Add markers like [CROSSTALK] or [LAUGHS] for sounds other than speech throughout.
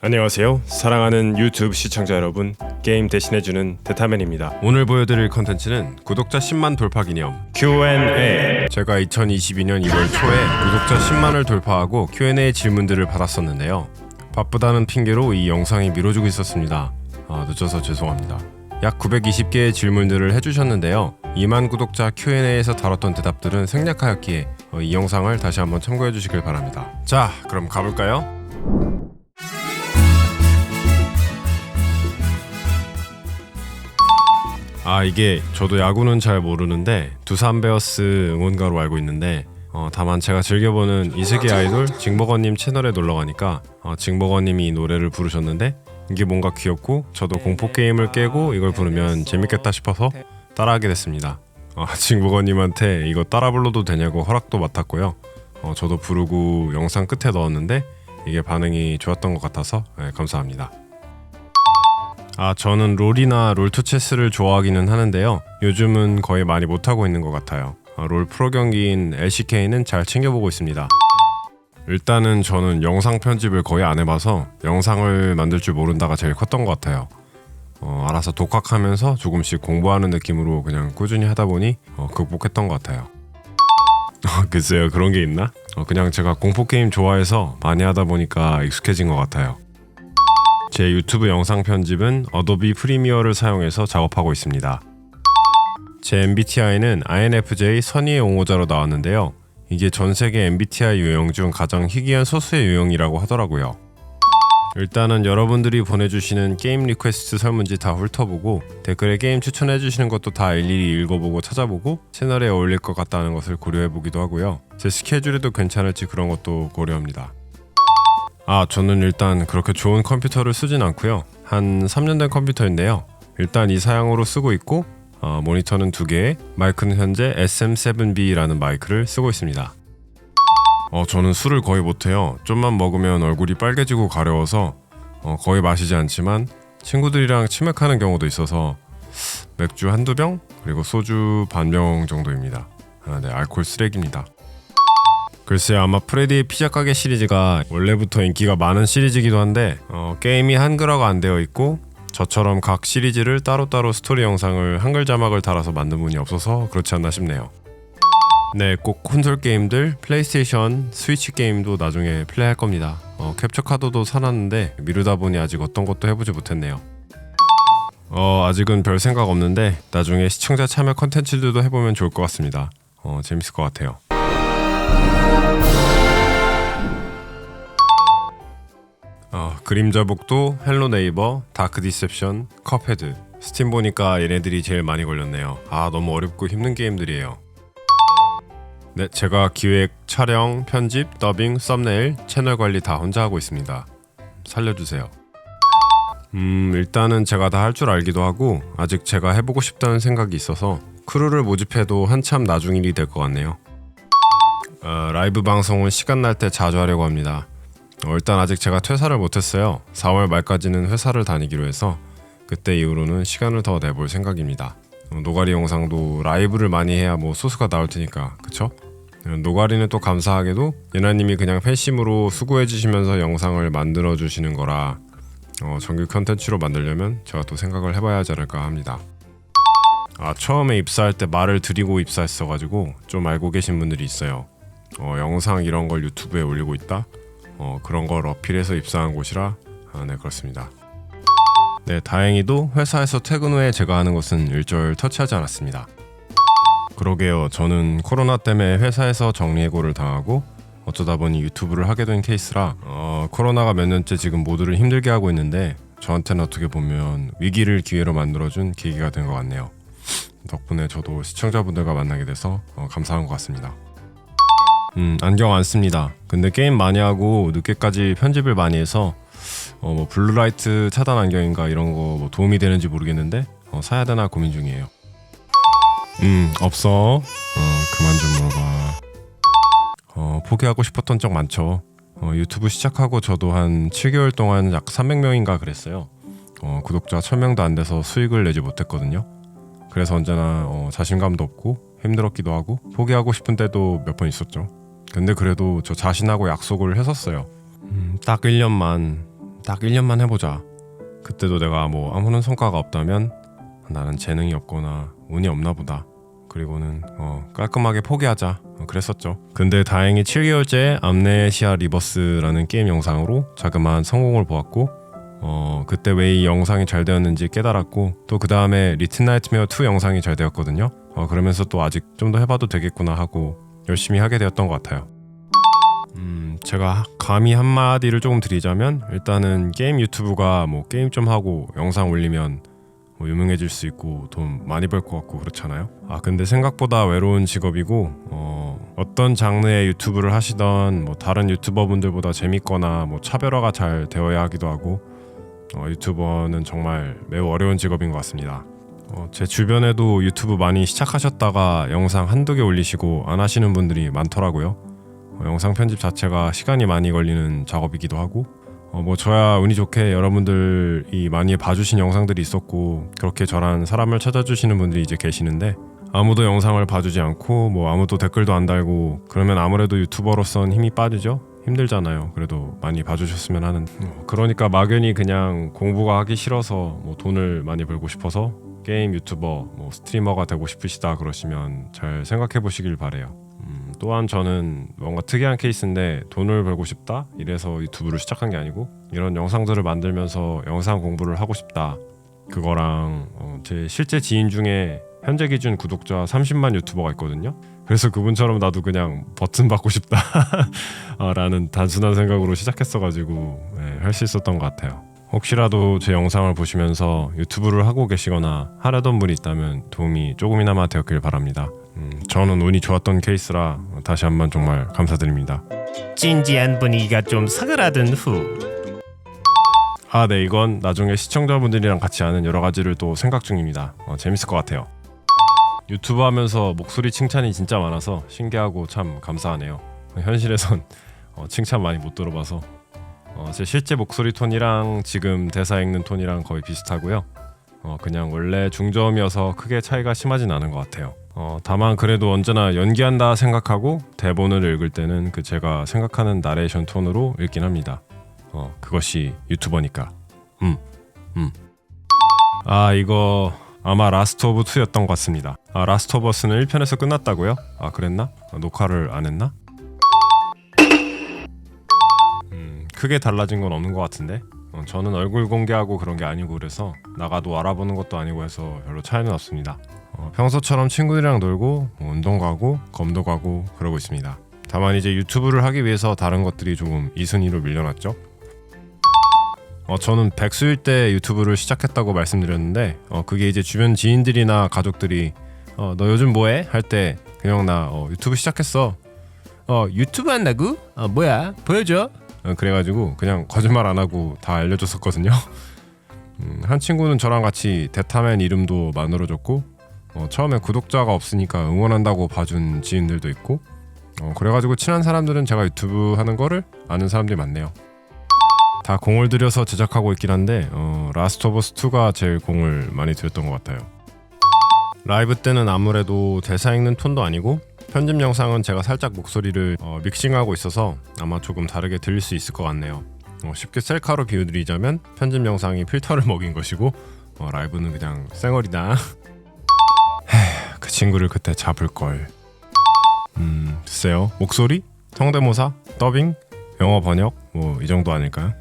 안녕하세요. 사랑하는 유튜브 시청자 여러분, 게임 대신해주는 데타맨입니다. 오늘 보여드릴 컨텐츠는 구독자 10만 돌파 기념 Q&A. 제가 2022년 1월 초에 구독자 10만을 돌파하고 Q&A 질문들을 받았었는데요. 바쁘다는 핑계로 이 영상이 미뤄지고 있었습니다. 아, 늦어서 죄송합니다. 약 920개의 질문들을 해주셨는데요. 2만 구독자 Q&A에서 다뤘던 대답들은 생략하였기에 어, 이 영상을 다시 한번 참고해 주시길 바랍니다. 자, 그럼 가볼까요? 아 이게 저도 야구는 잘 모르는데 두산 베어스 응원가로 알고 있는데 어, 다만 제가 즐겨보는 이세계 아이돌 징버거님 채널에 놀러 가니까 어, 징버거님이 이 노래를 부르셨는데 이게 뭔가 귀엽고 저도 공포 게임을 깨고 이걸 부르면 재밌겠다 싶어서 따라하게 됐습니다. 어, [LAUGHS] 징버거님한테 이거 따라 불러도 되냐고 허락도 맡았고요. 어, 저도 부르고 영상 끝에 넣었는데 이게 반응이 좋았던 것 같아서 네, 감사합니다. 아, 저는 롤이나 롤투체스를 좋아하기는 하는데요. 요즘은 거의 많이 못하고 있는 것 같아요. 아, 롤 프로 경기인 LCK는 잘 챙겨보고 있습니다. 일단은 저는 영상 편집을 거의 안 해봐서 영상을 만들 줄 모른다가 제일 컸던 것 같아요. 어, 알아서 독학하면서 조금씩 공부하는 느낌으로 그냥 꾸준히 하다 보니 어, 극복했던 것 같아요. 어, [LAUGHS] 글쎄요, 그런 게 있나? 어, 그냥 제가 공포 게임 좋아해서 많이 하다 보니까 익숙해진 것 같아요. 제 유튜브 영상 편집은 어도비 프리미어를 사용해서 작업하고 있습니다. 제 MBTI는 INFJ 선의의 옹호자로 나왔는데요. 이게 전 세계 MBTI 유형 중 가장 희귀한 소수의 유형이라고 하더라고요. 일단은 여러분들이 보내주시는 게임 리퀘스트 설문지 다 훑어보고 댓글에 게임 추천해주시는 것도 다 일일이 읽어보고 찾아보고 채널에 어울릴 것 같다는 것을 고려해보기도 하고요. 제 스케줄에도 괜찮을지 그런 것도 고려합니다. 아, 저는 일단 그렇게 좋은 컴퓨터를 쓰진 않고요. 한 3년 된 컴퓨터인데요. 일단 이 사양으로 쓰고 있고 어, 모니터는 두 개, 마이크는 현재 SM7B라는 마이크를 쓰고 있습니다. 어, 저는 술을 거의 못해요. 좀만 먹으면 얼굴이 빨개지고 가려워서 어, 거의 마시지 않지만 친구들이랑 치맥하는 경우도 있어서 맥주 한두 병 그리고 소주 반 병 정도입니다. 아, 네, 알코올 쓰레기입니다. 글쎄 아마 프레디의 피자 가게 시리즈가 원래부터 인기가 많은 시리즈이기도 한데 어, 게임이 한글화가 안 되어 있고 저처럼 각 시리즈를 따로따로 스토리 영상을 한글 자막을 달아서 만든 분이 없어서 그렇지 않나 싶네요. 네, 꼭 콘솔 게임들, 플레이스테이션, 스위치 게임도 나중에 플레이할 겁니다. 어, 캡처 카드도 사놨는데 미루다 보니 아직 어떤 것도 해보지 못했네요. 어, 아직은 별 생각 없는데 나중에 시청자 참여 컨텐츠들도 해보면 좋을 것 같습니다. 어, 재밌을 것 같아요. 어, 그림자복도, 헬로 네이버, 다크 디셉션, 컵헤드 스팀 보니까 얘네들이 제일 많이 걸렸네요. 아 너무 어렵고 힘든 게임들이에요. 네 제가 기획, 촬영, 편집, 더빙, 썸네일, 채널 관리 다 혼자 하고 있습니다. 살려주세요. 음 일단은 제가 다 할 줄 알기도 하고 아직 제가 해보고 싶다는 생각이 있어서 크루를 모집해도 한참 나중 일이 될 것 같네요 어, 라이브 방송은 시간 날 때 자주 하려고 합니다 어, 일단 아직 제가 퇴사를 못했어요. 4월 말까지는 회사를 다니기로 해서 그때 이후로는 시간을 더 내볼 생각입니다. 어, 노가리 영상도 라이브를 많이 해야 뭐 소스가 나올 테니까 그쵸? 어, 노가리는 또 감사하게도 예나님이 그냥 팬심으로 수고해 주시면서 영상을 만들어 주시는 거라 어, 정규 컨텐츠로 만들려면 제가 또 생각을 해봐야 하지 않을까 합니다. 아 처음에 입사할 때 말을 드리고 입사했어가지고 좀 알고 계신 분들이 있어요. 어, 영상 이런 걸 유튜브에 올리고 있다. 어, 그런 걸 어필해서 입사한 곳이라 아, 네 그렇습니다. 네 다행히도 회사에서 퇴근 후에 제가 하는 것은 일절 터치하지 않았습니다. 그러게요. 저는 코로나 때문에 회사에서 정리해고를 당하고 어쩌다 보니 유튜브를 하게 된 케이스라 어, 코로나가 몇 년째 지금 모두를 힘들게 하고 있는데 저한테는 어떻게 보면 위기를 기회로 만들어준 계기가 된 것 같네요. 덕분에 저도 시청자분들과 만나게 돼서 어, 감사한 것 같습니다. 음, 안경 안 씁니다. 근데 게임 많이 하고 늦게까지 편집을 많이 해서 어, 뭐 블루라이트 차단 안경인가 이런 거 뭐 도움이 되는지 모르겠는데 어, 사야 되나 고민 중이에요. 음, 없어. 어, 그만 좀 물어봐. 어, 포기하고 싶었던 적 많죠. 어, 유튜브 시작하고 저도 한 7개월 동안 약 300명인가 그랬어요. 어, 구독자 1000명도 안 돼서 수익을 내지 못했거든요. 그래서 언제나 어, 자신감도 없고 힘들었기도 하고 포기하고 싶은 때도 몇 번 있었죠. 근데 그래도 저 자신하고 약속을 했었어요. 음, 딱 1년만 딱 1년만 해보자. 그때도 내가 뭐 아무런 성과가 없다면 나는 재능이 없거나 운이 없나 보다. 그리고는 어, 깔끔하게 포기하자. 어, 그랬었죠. 근데 다행히 7개월째 암네시아 리버스라는 게임 영상으로 자그마한 성공을 보았고 어, 그때 왜 이 영상이 잘 되었는지 깨달았고 또 그 다음에 리튼 나이트메어 2 영상이 잘 되었거든요. 어, 그러면서 또 아직 좀 더 해봐도 되겠구나 하고 열심히 하게 되었던 것 같아요. 음, 제가 감히 한마디를 조금 드리자면 일단은 게임 유튜브가 뭐 게임 좀 하고 영상 올리면 뭐 유명해질 수 있고 돈 많이 벌 것 같고 그렇잖아요. 아 근데 생각보다 외로운 직업이고 어, 어떤 장르의 유튜브를 하시던 뭐 다른 유튜버분들보다 재밌거나 뭐 차별화가 잘 되어야 하기도 하고 어, 유튜버는 정말 매우 어려운 직업인 것 같습니다. 어, 제 주변에도 유튜브 많이 시작하셨다가 영상 한두 개 올리시고 안 하시는 분들이 많더라고요. 어, 영상 편집 자체가 시간이 많이 걸리는 작업이기도 하고 어, 뭐 저야 운이 좋게 여러분들이 많이 봐주신 영상들이 있었고 그렇게 저란 사람을 찾아주시는 분들이 이제 계시는데 아무도 영상을 봐주지 않고 뭐 아무도 댓글도 안 달고 그러면 아무래도 유튜버로선 힘이 빠지죠 힘들잖아요. 그래도 많이 봐주셨으면 하는. 어, 그러니까 막연히 그냥 공부가 하기 싫어서 뭐 돈을 많이 벌고 싶어서 게임 유튜버 뭐 스트리머가 되고 싶으시다 그러시면 잘 생각해 보시길 바래요. 음, 또한 저는 뭔가 특이한 케이스인데 돈을 벌고 싶다? 이래서 유튜브를 시작한 게 아니고 이런 영상들을 만들면서 영상 공부를 하고 싶다. 그거랑 어, 제 실제 지인 중에 현재 기준 구독자 30만 유튜버가 있거든요 그래서 그분처럼 나도 그냥 버튼 받고 싶다 아, [LAUGHS] 라는 단순한 생각으로 시작했어가지고 네, 할수 있었던 것 같아요 혹시라도 제 영상을 보시면서 유튜브를 하고 계시거나 하려던 분이 있다면 도움이 조금이나마 되었길 바랍니다 음, 저는 운이 좋았던 케이스라 다시 한번 정말 감사드립니다. 진지한 분위기가 좀 사그라든 후 아, 네, 이건 나중에 시청자분들이랑 같이 하는 여러 가지를 또 생각 중입니다. 어, 재밌을 것 같아요. 유튜브 하면서 목소리 칭찬이 진짜 많아서 신기하고 참 감사하네요. 현실에선 [LAUGHS] 어, 칭찬 많이 못 들어봐서 어, 제 실제 목소리 톤이랑 지금 대사 읽는 톤이랑 거의 비슷하고요. 어, 그냥 원래 중저음이어서 크게 차이가 심하진 않은 것 같아요. 어, 다만 그래도 언제나 연기한다 생각하고 대본을 읽을 때는 그 제가 생각하는 나레이션 톤으로 읽긴 합니다. 어, 그것이 유튜버니까. 음, 음. 아, 이거 아마 라스트 오브 2였던 것 같습니다. 아, 라스트 오브 어스는 1편에서 끝났다고요? 아, 그랬나? 아, 녹화를 안 했나? 음, 크게 달라진 건 없는 것 같은데. 어, 저는 얼굴 공개하고 그런 게 아니고 그래서 나가도 알아보는 것도 아니고 해서 별로 차이는 없습니다. 어, 평소처럼 친구들이랑 놀고 뭐 운동 가고 검도 가고 그러고 있습니다. 다만 이제 유튜브를 하기 위해서 다른 것들이 조금 이순위로 밀려났죠. 어, 저는 백수일 때 유튜브를 시작했다고 말씀드렸는데 어, 그게 이제 주변 지인들이나 가족들이 어, 너 요즘 뭐해? 할 때 그냥 나 어, 유튜브 시작했어. 어 유튜브 한다고? 어 뭐야? 보여줘. 어, 그래가지고 그냥 거짓말 안 하고 다 알려줬었거든요. [LAUGHS] 음, 한 친구는 저랑 같이 데타맨 이름도 만들어줬고 어, 처음에 구독자가 없으니까 응원한다고 봐준 지인들도 있고 어, 그래가지고 친한 사람들은 제가 유튜브 하는 거를 아는 사람들이 많네요. 다 공을 들여서 제작하고 있긴 한데 어, 라스트 오브 스 2가 제일 공을 많이 들였던 것 같아요. 라이브 때는 아무래도 대사 읽는 톤도 아니고 편집 영상은 제가 살짝 목소리를 어, 믹싱하고 있어서 아마 조금 다르게 들릴 수 있을 것 같네요. 어, 쉽게 셀카로 비유드리자면 편집 영상이 필터를 [LAUGHS] 먹인 것이고 어, 라이브는 그냥 쌩얼이다. [LAUGHS] 그 친구를 그때 잡을 걸. 음, 글쎄요. 목소리, 성대모사, 더빙, 영어 번역 뭐 이 정도 아닐까요?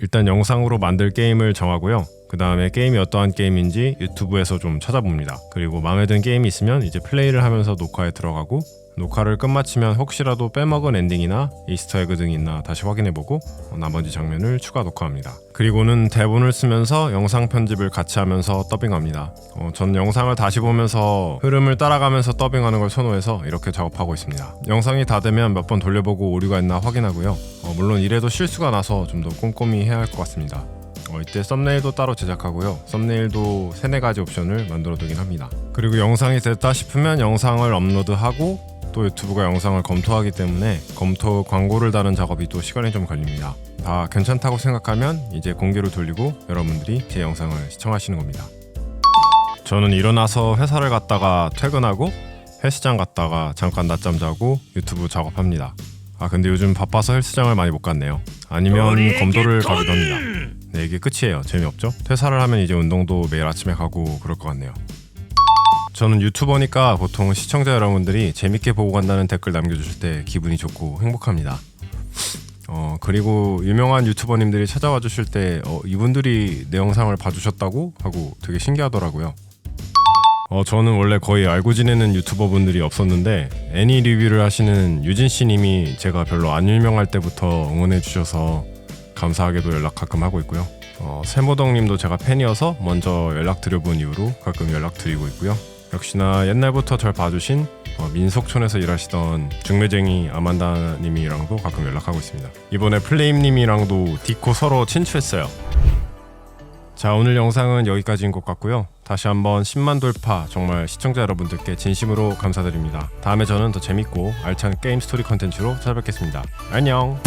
일단 영상으로 만들 게임을 정하고요. 그 다음에 게임이 어떠한 게임인지 유튜브에서 좀 찾아봅니다. 그리고 마음에 든 게임이 있으면 이제 플레이를 하면서 녹화에 들어가고 녹화를 끝마치면 혹시라도 빼먹은 엔딩이나 이스터에그 등이 있나 다시 확인해보고 어, 나머지 장면을 추가 녹화합니다. 그리고는 대본을 쓰면서 영상 편집을 같이 하면서 더빙합니다. 어, 전 영상을 다시 보면서 흐름을 따라가면서 더빙하는 걸 선호해서 이렇게 작업하고 있습니다. 영상이 다 되면 몇 번 돌려보고 오류가 있나 확인하고요. 어, 물론 이래도 실수가 나서 좀 더 꼼꼼히 해야 할 것 같습니다. 어, 이때 썸네일도 따로 제작하고요. 썸네일도 세네 가지 옵션을 만들어 두긴 합니다. 그리고 영상이 됐다 싶으면 영상을 업로드하고 또 유튜브가 영상을 검토하기 때문에 검토 광고를 다는 작업이 또 시간이 좀 걸립니다. 다 괜찮다고 생각하면 이제 공개로 돌리고 여러분들이 제 영상을 시청하시는 겁니다. 저는 일어나서 회사를 갔다가 퇴근하고 헬스장 갔다가 잠깐 낮잠 자고 유튜브 작업합니다. 아 근데 요즘 바빠서 헬스장을 많이 못 갔네요. 아니면 검도를 가기도 합니다. 네 이게 끝이에요. 재미없죠? 퇴사를 하면 이제 운동도 매일 아침에 가고 그럴 것 같네요. 저는 유튜버니까 보통 시청자 여러분들이 재밌게 보고 간다는 댓글 남겨주실 때 기분이 좋고 행복합니다. 어 그리고 유명한 유튜버님들이 찾아와 주실 때 어, 이분들이 내 영상을 봐주셨다고 하고 되게 신기하더라고요. 어 저는 원래 거의 알고 지내는 유튜버분들이 없었는데 애니 리뷰를 하시는 유진 씨님이 제가 별로 안 유명할 때부터 응원해 주셔서 감사하게도 연락 가끔 하고 있고요. 어, 세모덕님도 제가 팬이어서 먼저 연락 드려본 이후로 가끔 연락 드리고 있고요. 역시나 옛날부터 절 봐주신 어, 민속촌에서 일하시던 중매쟁이 아만다님이랑도 가끔 연락하고 있습니다. 이번에 플레임님이랑도 디코 서로 친추했어요. 자 오늘 영상은 여기까지인 것 같고요. 다시 한번 10만 돌파 정말 시청자 여러분들께 진심으로 감사드립니다. 다음에 저는 더 재밌고 알찬 게임 스토리 컨텐츠로 찾아뵙겠습니다. 안녕.